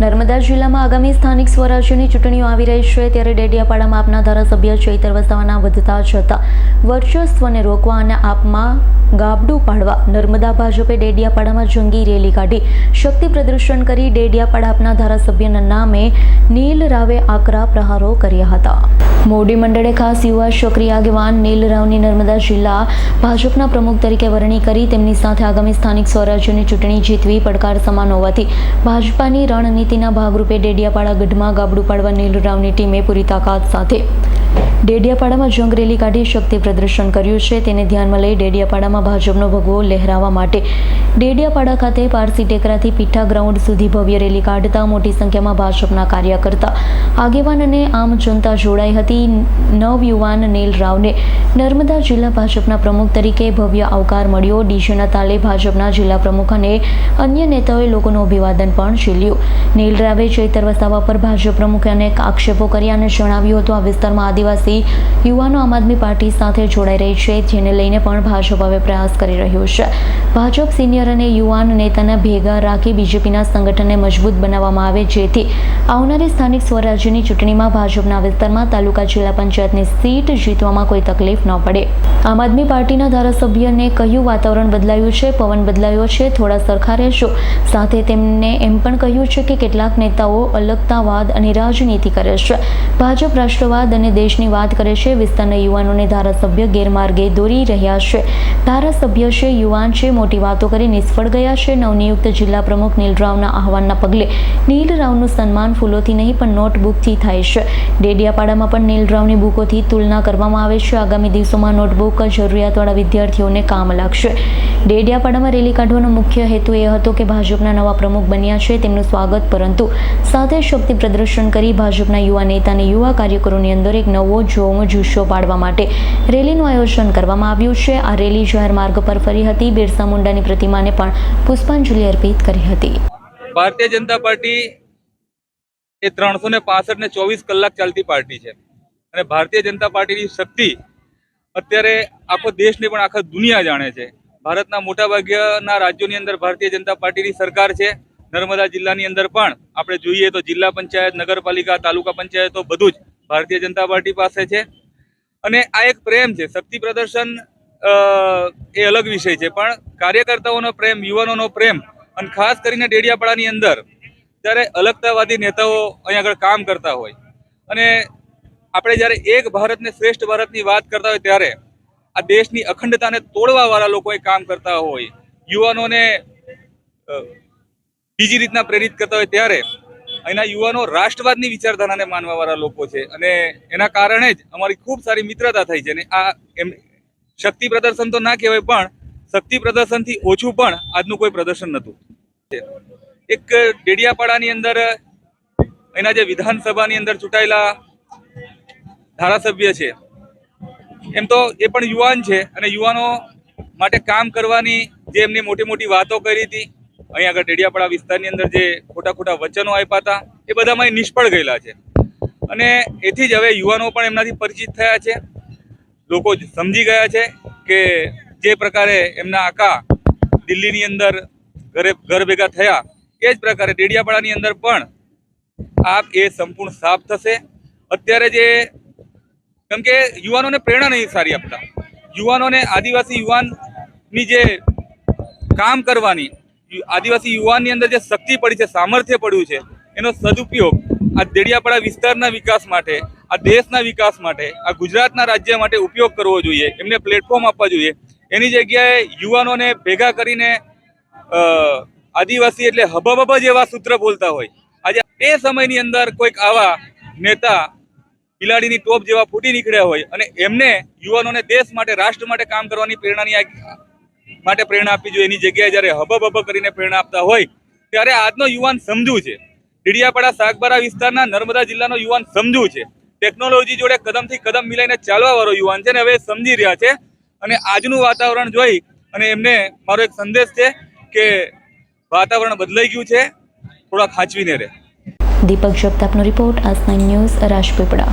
નર્મદા જિલ્લામાં આગામી સ્થાનિક સ્વરાજ્યની ચૂંટણીઓ આવી રહી છે ત્યારે ડેડિયાપાડામાં આપના ધારાસભ્ય ચૈતર વસાવાના વધતા જતા વર્ચસ્વને રોકવા અને આપમાં ગાબડું પાડવા નર્મદા ભાજપે ડેડિયાપાડામાં જંગી રેલી કાઢી. શક્તિ પ્રદર્શન કરી ડેડિયાપાડા આપના ધારાસભ્યના નામે નીલ રાવે આકરા પ્રહારો કર્યા હતા. મોવડી મંડળે ખાસ યુવા સક્રિય આગેવાન નીલ રાવની નર્મદા જિલ્લા ભાજપના પ્રમુખ તરીકે વરણી કરી. તેમની સાથે આગામી સ્થાનિક સ્વરાજ્યની ચૂંટણી જીતવી પડકાર સમાન હોવાથી ભાજપાની રણનીતિના ભાગરૂપે ડેડિયાપાડા ગઢમાં ગાબડું પાડવા નીલ રાવની ટીમે પૂરી તાકાત સાથે ડેડિયાપાડામાં જંગ રેલી કાઢી શક્તિ પ્રદર્શન કર્યું છે. તેને ધ્યાનમાં લઈ ડેડિયાપાડામાં ભાજપનો ભગવો લહેરાવા માટે ડેડિયાપાડા ખાતે પારસી ટેકરાથી પીઠા ગ્રાઉન્ડ સુધી ભવ્ય રેલી કાઢતા મોટી સંખ્યામાં ભાજપના કાર્યકર્તા, આગેવાન અને આમ જનતા જોડાઈ હતી. નવયુવાન નીલ રાવને નર્મદા જિલ્લા ભાજપના પ્રમુખ તરીકે ભવ્ય આવકાર મળ્યો. ડીજેના તાલે ભાજપના જિલ્લા પ્રમુખ અને અન્ય નેતાઓએ લોકોનું અભિવાદન પણ ઝીલ્યું. નીલ રાવે ચૈતર વસાવા પર ભાજપ પ્રમુખે અનેક આક્ષેપો કર્યા અને જણાવ્યું હતું, આ વિસ્તારમાં આદિવાસી યુવાનો આમ આદમી પાર્ટી સાથે જોડાઈ રહી છે, જેને લઈને પણ ભાજપ હવે પ્રયાસ કરી રહ્યું છે. ભાજપ સિનિયર અને યુવાન નેતાને ભેગા રાખી બીજેપીના સંગઠનને મજબૂત બનાવવામાં આવે, જેથી આવનારી સ્થાનિક સ્વરાજ્યની ચૂંટણીમાં ભાજપના વિસ્તારમાં તાલુકા જિલ્લા પંચાયતની સીટ જીતવામાં કોઈ તકલીફ ન પડે. આમ આદમી પાર્ટીના ધારાસભ્યને કહ્યું વાતાવરણ બદલાયું છે, પવન બદલાયો છે, થોડા સરખા રહેશો? સાથે તેમને એમ પણ કહ્યું છે કે કેટલાક નેતાઓ અલગતાવાદ અને રાજનીતિ કરે છે. ભાજપ રાષ્ટ્રવાદ અને દેશની વાત કરે છે. વિસ્તારના યુવાનોને ધારાસભ્ય ગેરમાર્ગે દોરી રહ્યા છે. ધારાસભ્ય છે, યુવાન છે, મોટી વાતો કરી નિષ્ફળ ગયા છે. નવનિયુક્ત જિલ્લા પ્રમુખ નીલરાવના આહવાનના પગલે નીલરાવનું સન્માન ફૂલોથી નહીં, પણ નોટબુકથી થાય છે. ડેડિયાપાડામાં પણ નીલરાવની બુકોથી તુલના કરવામાં આવે છે. આગામી દિવસોમાં નોટબુક જરૂરિયાતવાળા વિદ્યાર્થીઓને કામ લાગશે. ડેડિયાપાડામાં રેલી કાઢવાનો મુખ્ય હેતુ એ હતો કે ભાજપના નવા પ્રમુખ બન્યા છે, તેમનું સ્વાગત, પરંતુ સાથે શક્તિ પ્રદર્શન કરી ભાજપના યુવા નેતા અને યુવા કાર્યકરોની અંદર એક નવો જોમ જુસ્સો પાડવા માટે રેલીનું આયોજન કરવામાં આવ્યું છે. આ રેલી જાહેર માર્ગ પર ફરી હતી. બિરસા મુંડાની પ્રતિમાને પણ પુષ્પાંજલિ અર્પિત કરી હતી. ભારતીય જનતા પાર્ટી એ ત્રણસો ને પાસઠ ને ચોવીસ કલાક ચાલતી પાર્ટી છે. અને ભારતીય જનતા પાર્ટીની શક્તિ અત્યારે આખો દેશને પણ આખા દુનિયા જાણે છે. ભારતના મોટા ભાગના રાજ્યોની અંદર ભારતીય જનતા પાર્ટીની સરકાર છે. નર્મદા જિલ્લાની અંદર પણ આપણે જોઈએ તો જિલ્લા પંચાયત, નગરપાલિકા, તાલુકા પંચાયતો બધું જ ભારતીય જનતા પાર્ટી પાસે છે. અને આ એક પ્રેમ છે. શક્તિ પ્રદર્શન એ અલગ વિષય છે. પણ કાર્યકર્તાઓનો પ્રેમ, યુવાનોનો પ્રેમ અને ખાસ કરીને ડેડિયાપાડાની અંદર ત્યારે અલગતાવાદી નેતાઓ અહીંયા આગળ કામ કરતા હોય અને આપણે જ્યારે એક ભારતને શ્રેષ્ઠ ભારતની વાત કરતા હોય ત્યારે આ દેશની અખંડતાને તોડવાવાળા લોકોએ કામ કરતા હોય, યુવાનોને બીજી રીતના પ્રેરિત કરતા હોય ત્યારે અહીંના યુવાનો રાષ્ટ્રવાદની વિચારધારાને માનવાવાળા લોકો છે અને એના કારણે જ અમારી ખૂબ સારી મિત્રતા થઈ છે અને આ એમ શક્તિ પ્રદર્શન તો ના કહેવાય પણ શક્તિ પ્રદર્શનથી ઓછું પણ આજનું કોઈ પ્રદર્શન નહોતું. એક ડેડિયાપાડાની અંદર એના જે વિધાનસભાની અંદર ચૂંટાયેલા ધારાસભ્ય છે. એમ તો એ પણ યુવાન છે અને યુવાનો માટે કામ કરવાની જે એમની મોટી મોટી વાતો કરી હતી અહીંયા આગળ ડેડિયાપાડા વિસ્તારની અંદર જે ખોટા ખોટા વચનો આપ્યા હતા, એ બધામાં એ નિષ્ફળ ગયેલા છે. અને એથી જ હવે યુવાનો પણ એમનાથી પરિચિત થયા છે. લોકો સમજી ગયા છે કે જે પ્રકારે એમના આકા દિલ્હીની અંદર ઘરે ઘર ભેગા થયા, એ જ પ્રકારે ડેડિયાપાડાની અંદર પણ આપ એ સંપૂર્ણ સાફ થશે. અત્યારે જે કેમ કે યુવાનોને પ્રેરણા નહીં સારી આપતા. યુવાનોને આદિવાસી યુવાનની જે કામ કરવાની આદિવાસી યુવાનની અંદર જે શક્તિ પડી છે, સામર્થ્ય પડ્યું છે, એનો સદુપયોગ આ દેડિયાપાડા વિસ્તારના વિકાસ માટે, આ દેશના વિકાસ માટે, આ ગુજરાતના રાજ્ય માટે ઉપયોગ કરવો જોઈએ, એમને પ્લેટફોર્મ આપવા જોઈએ. એની જગ્યાએ યુવાનોને ભેગા કરીને આદિવાસી એટલે હબહબ જેવા સૂત્ર બોલતા હોય. આજે એ સમયની અંદર કોઈક આવા નેતા બિલાડીની ટોપ જેવા ફૂટી નીકળ્યા હોય અને એમને યુવાનોને દેશ માટે, રાષ્ટ્ર માટે કામ કરવાની પ્રેરણાની માટે પ્રેરણા આપવી જોઈએ. એની જગ્યાએ જ્યારે હબ કરીને પ્રેરણા આપતા હોય, ત્યારે આજનો યુવાન સમજુ છે. ડીડિયાપાડા સાગબારા વિસ્તારના નર્મદા જિલ્લાનો યુવાન સમજુ છે. ટેકનોલોજી જોડે કદમથી કદમ મિલાઈને ચાલવા વાળો યુવાન છે ને હવે સમજી રહ્યા છે. અને આજનું વાતાવરણ જોઈ અને એમને મારો એક સંદેશ છે કે વાતાવરણ બદલાઈ ગયું છે. થોડા ખાંચવીને રહે. દીપક જગતાપનો રિપોર્ટ આજ ન્યૂઝ રાજપીપળા.